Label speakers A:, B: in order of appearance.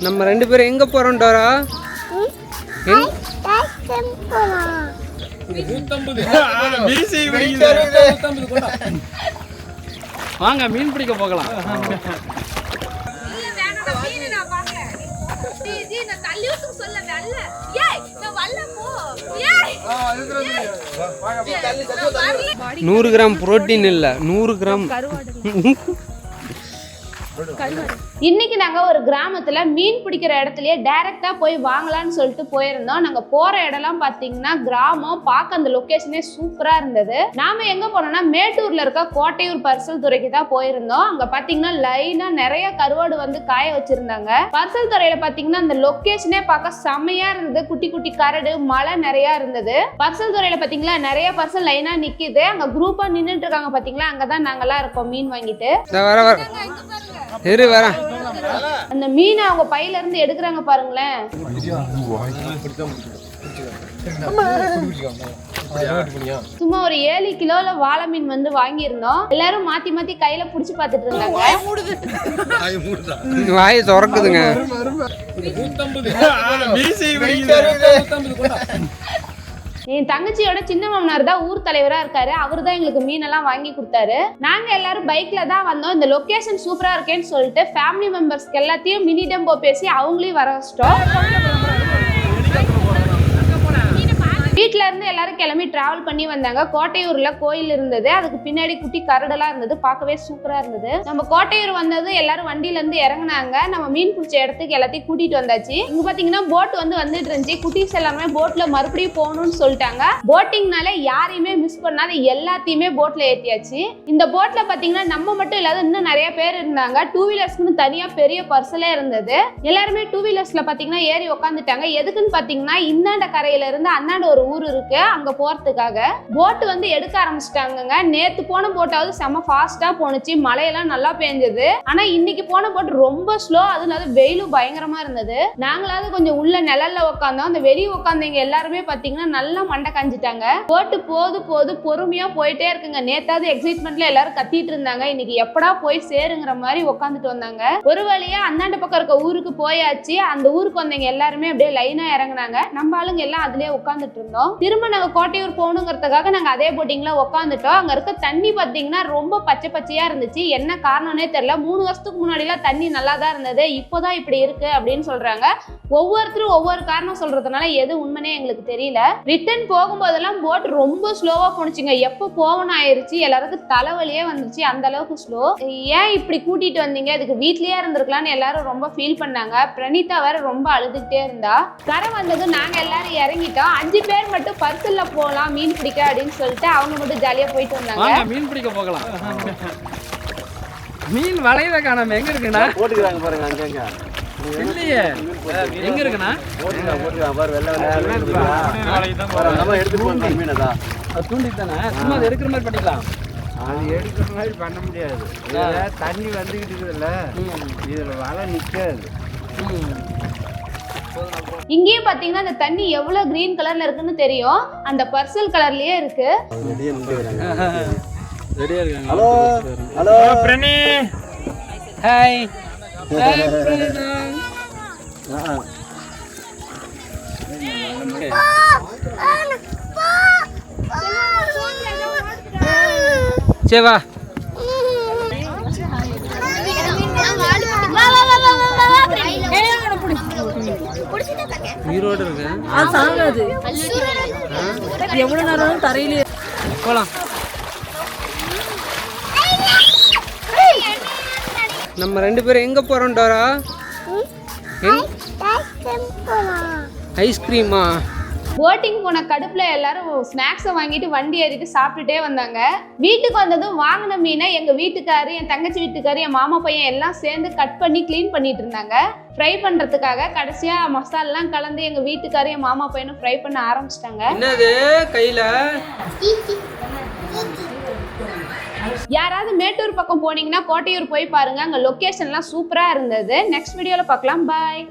A: நம்ம ரெண்டு பேரும் எங்க போறோம் டோரா?
B: வாங்க மீன் பிடிக்க போகலாம்.
A: நூறு கிராம் புரோட்டீன் இல்ல நூறு கிராம்.
C: இன்னைக்கு நாங்க ஒரு கிராமத்துல மீன் பிடிக்கிற இடத்துலயே டைரக்டா போய் வாங்கலாம்னு சொல்லிட்டு போயிருந்தோம். நாங்க போற இடம்லாம் பாத்தீங்கன்னா கிராமம் பார்க்க அந்த லொகேஷனே சூப்பரா இருந்தது. நாம எங்க போனோம்னா மேட்டூர்ல இருக்க கோட்டையூர் பரிசல் துறைக்கு தான் போயிருந்தோம். அங்க பாத்தீங்கன்னா லைனா நிறைய கருவாடு வந்து காய வச்சிருந்தாங்க. பரிசல் துறையில பாத்தீங்கன்னா அந்த லொகேஷனே பார்க்க செமையா இருந்தது. குட்டி குட்டி கரடு மழை நிறைய இருந்தது. பரிசல் துறையில பாத்தீங்களா நிறைய பர்சல் லைனா நிக்குது. அங்க குரூப்பா நின்னுட்டு இருக்காங்க பாத்தீங்களா அங்கதான் நாங்கெல்லாம் இருக்கோம் மீன் வாங்கிட்டு.
A: வர வர இரு வரேன்
C: அந்த மீனை அவங்க பையில இருந்து எடுக்கிறாங்க பாருங்களேன் சும்மா ஒரு ஏழு கிலோல வாழை மீன் வந்து வாங்கியிருந்தோம் எல்லாரும் மாத்தி மாத்தி கையில புடிச்சு பார்த்துட்டு இருந்தாங்க
A: வாயை திறக்குதுங்க
C: என் தங்கச்சியோட சின்ன மாமனார் தான் ஊர் தலைவரா இருக்காரு. அவர் தான் எங்களுக்கு மீனெல்லாம் வாங்கி கொடுத்தாரு. நாங்க எல்லாரும் பைக்ல தான் வந்தோம். இந்த லொக்கேஷன் சூப்பரா இருக்கேன்னு சொல்லிட்டு ஃபேமிலி மெம்பர்ஸ்க்கு எல்லாத்தையும் மினி டெம்போ பேசி அவங்களையும் வர வச்சிட்டோம். வீட்ல இருந்து எல்லாரும் கிளம்பி டிராவல் பண்ணி வந்தாங்க. கோட்டையூர்ல கோயில் இருந்தது. அதுக்கு பின்னாடி குட்டி கரடெல்லாம் இருந்தது. பார்க்கவே சூப்பரா இருந்தது. நம்ம கோட்டையூர் வந்தது எல்லாரும் வண்டியில இருந்து இறங்குனாங்க. நம்ம மீன் பிடிச்ச இடத்துக்கு எல்லாத்தையும் கூட்டிட்டு வந்தாச்சு. இங்க பாத்தீங்கன்னா போட் வந்து வந்துட்டு இருந்துச்சு. குட்டீஸ் எல்லாமே போட்ல மறுபடியும் போகணும்னு சொல்லிட்டாங்க. போட்டிங்னால யாரையுமே மிஸ் பண்ணாத எல்லாத்தையுமே போட்ல ஏத்தியாச்சு. இந்த போட்ல பாத்தீங்கன்னா நம்ம மட்டும் இல்லாத இன்னும் நிறைய பேர் இருந்தாங்க. டூ வீலர்ஸ்க்குன்னு தனியா பெரிய பர்சலே இருந்தது. எல்லாருமே டூ வீலர்ஸ்ல பாத்தீங்கன்னா ஏறி உட்காந்துட்டாங்க எதுக்குன்னு பாத்தீங்கன்னா இந்தாண்ட கரையில இருந்து அந்தாண்ட ஒரு ஊர் இருக்கு. அங்க போறதுக்காக போட்டு வந்து எடுக்க ஆரம்பிச்சிட்டாங்கங்க. நேத்து போன போட்டாவது செம ஃபாஸ்டா போனுச்சு மழையெல்லாம் நல்லா பெஞ்சது. ஆனா இன்னைக்கு போன போட் ரொம்ப ஸ்லோ அதனால வெயிலும் பயங்கரமா இருந்தது. நாங்களாவது கொஞ்சம் உள்ள நிழல்ல உட்காந்தோம் அந்த வெளியே உட்காந்தவங்க எல்லாருமே பாத்தீங்கன்னா நல்லா மண்டை காஞ்சிட்டாங்க. போட்டு போது போது பொறுமையா போயிட்டே இருக்குங்க. நேத்தாவது எக்ஸைட்மெண்ட்ல எல்லாரும் கத்திட்டு இருந்தாங்க. இன்னைக்கு எப்படா போய் சேருங்கிற மாதிரி உட்காந்துட்டு வந்தாங்க. ஒரு வழியா அந்தாண்ட பக்கம் இருக்க ஊருக்கு போயாச்சு. அந்த ஊருக்கு வந்தவங்க எல்லாருமே அப்படியே லைனா இறங்குனாங்க. நம்ம ஆளுங்க எல்லாம் அதுலயே உட்காந்துட்டு இருந்தோம். திரும்ப நாங்க கோட்டையூர் போகணுங்கிறதுக்காக நாங்க அதே போட்டிங்ல உட்காந்துட்டோம் அங்க இருக்க தண்ணி பாத்தீங்கன்னா ரொம்ப பச்சை பச்சையா இருந்துச்சு. என்ன காரணம்னே தெரியல. மூணு வருஷத்துக்கு முன்னாடிலாம் தண்ணி நல்லா தான் இருந்தது. இப்போதான் இப்படி இருக்கு அப்படின்னு சொல்றாங்க. ஒவ்வொருத்தரும் ஒவ்வொரு காரணம் சொல்றதுனால எது உண்மைனே எங்களுக்கு தெரியல. ரிட்டர்ன் போகும்போதெல்லாம் போட் ரொம்ப ஸ்லோவா போனுச்சுங்க எப்போ போகணும் ஆயிருச்சு. எல்லாருக்கும் தலைவலியே வந்துச்சு அந்த அளவுக்கு ஸ்லோ ஏன் இப்படி கூட்டிட்டு வந்தீங்க? இதுக்கு வீட்லயே இருந்திருக்கலாம்னு எல்லாரும் ரொம்ப ஃபீல் பண்ணாங்க. பிரணீதா வேற ரொம்ப அழுதுகிட்டே இருந்தா. கரை வந்ததும் நாங்க எல்லாரும் இறங்கிட்டோம். அஞ்சு பேர் மட்டும் பர்சல்ல போகலாம் மீன் பிடிக்க அப்படின்னு சொல்லிட்டு அவங்க மட்டும் ஜாலியா போயிட்டு வந்தாங்க.
B: மீன் பிடிக்க போகலாம். மீன் வலையில காணாம எங்க இருக்குண்ணா?
D: போட்டுக்கிறாங்க பாருங்க அங்கங்க
B: இல்லையே. எங்க இருக்குண்ணா?
D: போட்டுக்கிறாங்க போட்டுக்கிறாங்க. பாரு வெள்ளை வெள்ளை நம்ம எடுத்து மீனை தான்
B: அது தூண்டிட்டு தானே? சும்மா அதை எடுக்கிற மாதிரி பண்ணிக்கலாம்.
E: அது எடுக்கிற மாதிரி பண்ண முடியாது. தண்ணி வந்துக்கிட்டு இருக்குதுல்ல. இதில் வலை நிற்காது
C: இங்கேயும் பாத்தீங்கன்னா அந்த தண்ணி எவ்வளவு கிரீன் கலர்ல இருக்குன்னு தெரியும். அந்த பர்சல் கலர்லயே இருக்கு.
B: ரெடியா இருக்காங்க.
D: Hello hello.
A: ஹாய் சரி வா. உயிரோடு இருக்கு.
F: அது சாகாது எவ்வளவு நேரம் தரையிலே
A: போலாம். நம்ம ரெண்டு பேரும் எங்க போறோம் டோரா? ஐஸ்கிரீமா?
C: போட்டிங் போன கடுப்புல எல்லாரும் ஸ்நாக்ஸை வாங்கிட்டு வண்டி ஏறிட்டு சாப்பிட்டுட்டே வந்தாங்க. வீட்டுக்கு வந்ததும் வாங்கின மீனை எங்க வீட்டுக்காரு என் தங்கச்சி வீட்டுக்காரு என் மாமா பையன் எல்லாம் சேர்ந்து கட் பண்ணி க்ளீன் பண்ணிட்டு இருந்தாங்க. ஃப்ரை பண்றதுக்காக கடைசியா மசாலாலாம் கலந்து எங்க வீட்டுக்காரு என் மாமா பையனும் ஃப்ரை பண்ண ஆரம்பிச்சிட்டாங்க.
A: என்னது? கையில?
C: யாராவது மேட்டூர் பக்கம் போனீங்கன்னா கோட்டையூர் போய் பாருங்க. அங்க லொகேஷன்லாம் சூப்பரா இருந்தது. நெக்ஸ்ட் வீடியோல பார்க்கலாம். பாய்